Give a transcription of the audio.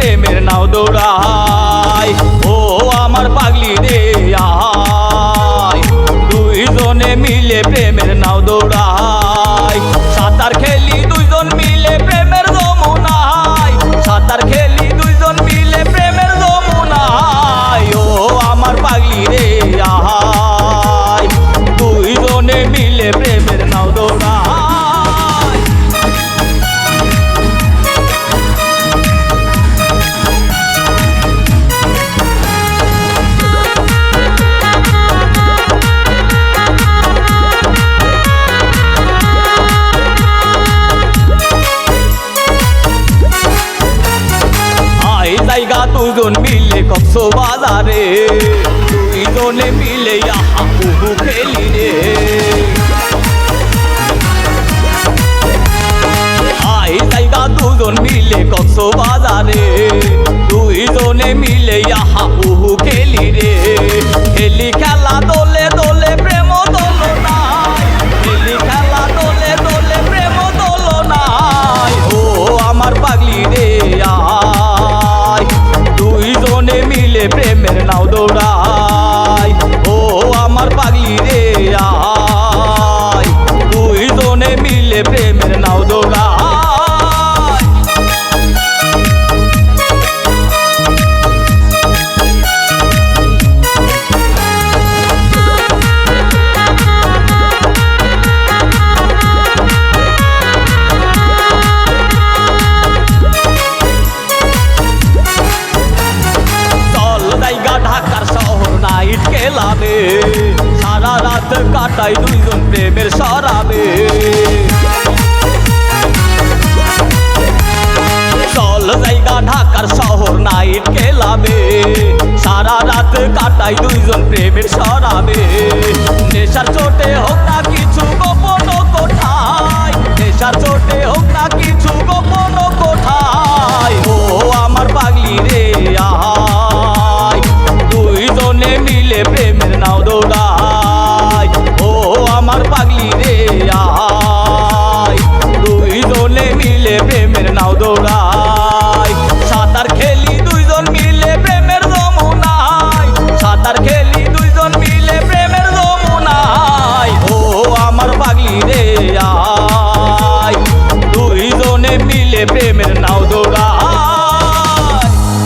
প্রেমের নাও দৌড়াই। ও আমার পাগলি রে আয় দুইজনে মিলে প্রেমের নাও দৌড়াই। সাঁতার খেলি দুইজন মিলে প্রেমের দমুনাই সাঁতার খেলি দুইজন মিলে প্রেমের দমুনাই ও আমার পাগলি রে দুজন মিলে কক্স বাজারে দুইজনে মিলে আহা উহু খেলি রে আই জায়গা দুজন মিলে কক্স বাজারে দুইজনে মিলে আহা উহু খেলি রে দুইজনে মিলে প্রেমের নাও দৌড়াই খেলাবে সারা রাত কাটাই দুইজন প্রেমের সরাবে। চল জায়গা ঢাকার শহর নাইট খেলাবে, সারা রাত কাটাই দুইজন প্রেমের সরাবে। নেশার চোটে হোক না কিছু